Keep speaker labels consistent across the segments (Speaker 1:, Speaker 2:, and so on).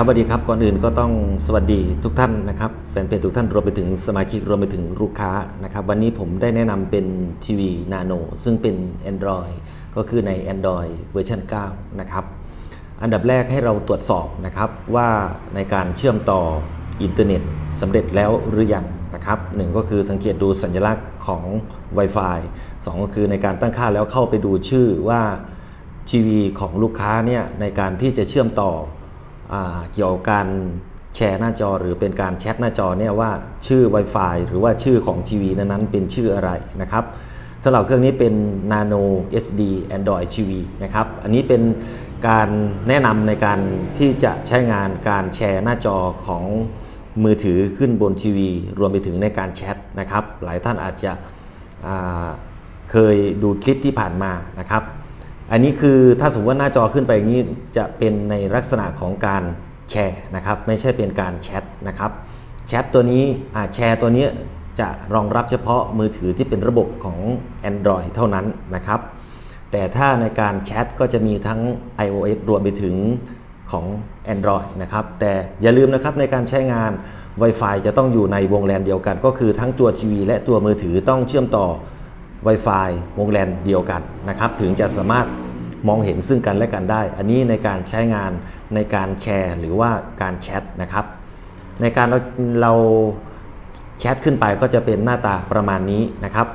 Speaker 1: ครับสวัสดีครับก่อนอื่นก็ต้องสวัสดีทุกท่านนะครับแฟนเพจทุกท่านรวมไปถึงสมาชิกรวมไปถึงลูกค้านะครับวันนี้ผมได้แนะนำเป็นทีวีนาโนซึ่งเป็น Android ก็คือใน Android เวอร์ชัน9นะครับอันดับแรกให้เราตรวจสอบนะครับว่าในการเชื่อมต่ออินเทอร์เน็ตสำเร็จแล้วหรือยังนะครับหนึ่งก็คือสังเกตดูสัญลักษณ์ของ Wi-Fi สองก็คือในการตั้งค่าแล้วเข้าไปดูชื่อว่าทีวีของลูกค้าเนี่ยในการที่จะเชื่อมต่อ เกี่ยวกับการแชร์หน้าจอหรือเป็นการแชทหน้าจอเนี่ยว่าชื่อ Wi-Fi หรือว่าชื่อของทีวีนั้นๆเป็นชื่ออะไรนะครับสำหรับเครื่องนี้เป็น Nano SD Android TV นะครับอันนี้เป็นการแนะนำในการที่จะใช้งานการแชร์หน้าจอของมือถือขึ้นบนทีวี รวมไปถึงในการแชทนะครับ หลายท่านอาจจะเคยดูคลิปที่ผ่านมานะครับ อันนี้คือถ้าสมมติว่าหน้าจอขึ้นไปอย่างนี้จะเป็นในลักษณะของการแชร์นะครับ ไม่ใช่เป็นการแชทนะครับแชทตัวนี้อ่าแชร์ตัวนี้จะรองรับเฉพาะมือถือที่เป็นระบบของ Android เท่านั้นนะครับ แต่ถ้าในการแชทก็จะมีทั้ง iOS รวมไปถึงของ Android นะครับ แต่อย่าลืมนะครับในการใช้งาน Wi-Fi จะต้องอยู่ในวงแลนเดียวกัน ก็คือทั้งตัวทีวีและตัวมือถือต้องเชื่อมต่อ Wi-Fi วงแลนเดียวกันนะครับถึงจะสามารถมองเห็นซึ่งกันและกันได้ อันนี้ในการใช้งานในการแชร์ หรือว่าการแชทนะครับ ในการเราเราแชทขึ้นไปก็จะเป็นหน้าตาประมาณนี้นะครับ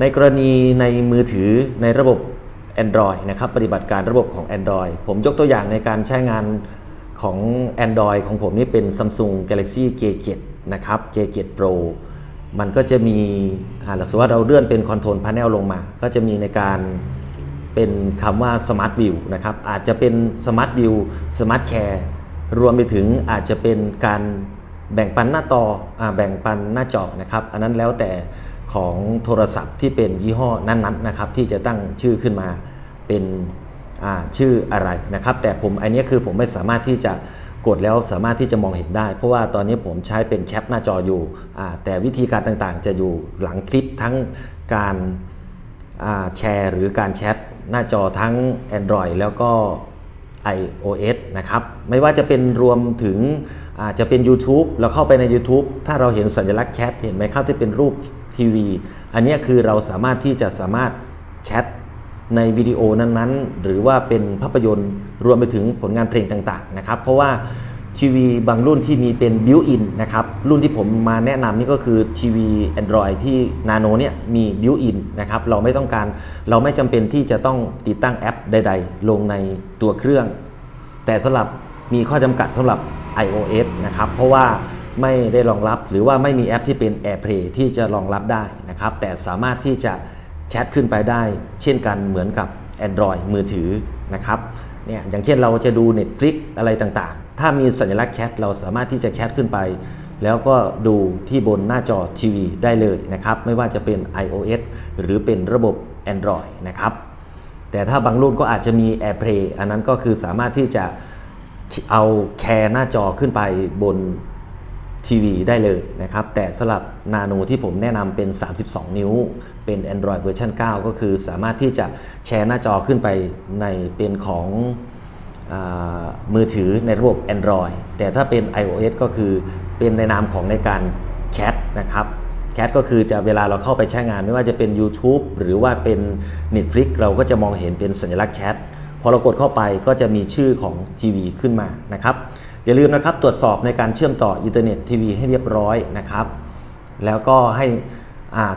Speaker 1: ในกรณีในมือถือในระบบ Android นะครับปฏิบัติการระบบของ Android ผมยกตัวอย่างในการใช้งานของ Android ของผมนี่เป็น Samsung Galaxy J7 นะครับ J7 Pro มันก็จะมีหลักสูตรว่าเราเลื่อนเป็น Control Panel ลงมา ก็จะมีในการเป็นคำว่า Smart View นะครับ อาจจะเป็น Smart View Smart Share รวมไปถึงอาจจะเป็นการแบ่งปันหน้าต่ออแบ่งปันหน้าจอนะครับ อันนั้นแล้วแต่ของโทรศัพท์ที่เป็นยี่ห้อนั้นๆนะครับ ที่จะตั้งชื่อขึ้นมาเป็นชื่ออะไรนะครับ แต่ผมอันนี้คือผมไม่สามารถที่จะ กดแล้วสามารถที่จะมองเห็นได้ เพราะว่าตอนนี้ผมใช้เป็นแคปหน้าจออยู่ แต่วิธีการต่างๆ จะอยู่หลังคลิปทั้งการแชร์หรือการแชทหน้าจอทั้ง Android แล้วก็ iOS นะครับ ไม่ว่าจะเป็นรวมถึงอาจจะเป็น YouTube เราเข้าไปใน YouTube ถ้าเราเห็นสัญลักษณ์แชทเห็นไหมครับที่เป็นรูปทีวี อันนี้คือเราสามารถที่จะสามารถแชท ในวิดีโอนั้นๆ หรือว่าเป็นภาพยนตร์รวมไปถึงผลงานเพลงต่างๆนะครับ เพราะว่าทีวีบางรุ่นที่มีเป็นบิวอินนะครับ รุ่นที่ผมมาแนะนำนี่ก็คือทีวี Android ที่ Nano เนี่ยมีบิวอินนะครับ เราไม่ต้องการเราไม่จำเป็นที่จะต้องติดตั้งแอปใด ๆ ลงในตัวเครื่อง แต่สำหรับมีข้อจำกัดสำหรับ iOS นะครับ เพราะว่าไม่ได้รองรับหรือว่าไม่มีแอปที่เป็น AirPlay ที่จะรองรับได้นะครับ แต่สามารถที่จะ แชทขึ้นไปได้ เช่นกันเหมือนกับ Android มือถือนะครับเนี่ยอย่างเช่นเราจะดู Netflix อะไรต่างๆ ถ้ามีสัญลักษณ์แชทเราสามารถที่จะแชทขึ้นไป แล้วก็ดูที่บนหน้าจอทีวีได้เลยนะครับ ไม่ว่าจะเป็น iOS หรือเป็นระบบ Android นะครับ แต่ถ้าบางรุ่นก็อาจจะมี AirPlay อันนั้นก็คือสามารถที่จะเอาแคร์หน้าจอขึ้นไปบน ทีวีได้เลยนะครับ แต่สำหรับนาโนที่ผมแนะนำเป็น 32 นิ้ว เป็น Android เวอร์ชัน9ก็คือสามารถที่จะแชร์หน้าจอขึ้นไปในเป็นของอมือถือในระบบ Android แต่ถ้าเป็น iOS ก็คือเป็นในนามของในการแชทนะครับแชทก็คือจะเวลาเราเข้าไปใช้งานไม่ว่าจะเป็น YouTube หรือว่าเป็น Netflix เราก็จะมองเห็นเป็นสัญลักษณ์แชทพอเรากดเข้าไปก็จะมีชื่อของทีวีขึ้นมานะครับ อย่าลืมนะครับตรวจสอบในการเชื่อมต่ออินเทอร์เน็ตทีวีให้เรียบร้อยนะครับ แล้วก็ให้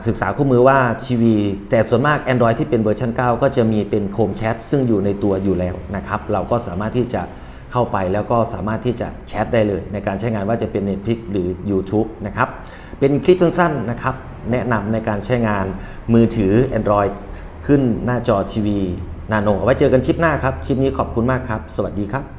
Speaker 1: ศึกษาคู่มือว่าทีวี แต่ส่วนมาก Android ที่เป็นเวอร์ชัน9 ก็จะมีเป็นโคมแชทซึ่งอยู่ในตัวอยู่แล้วนะครับ เราก็สามารถที่จะเข้าไปแล้วก็สามารถที่จะแชทได้เลย ในการใช้งานว่าจะเป็น Netflix หรือ YouTube นะครับ เป็นคลิปสั้นๆนะครับ แนะนำในการใช้งานมือถือ Android ขึ้นหน้าจอทีวีนาโนเอาไว้เจอกันคลิปหน้าครับ คลิปนี้ขอบคุณมากครับ สวัสดีครับ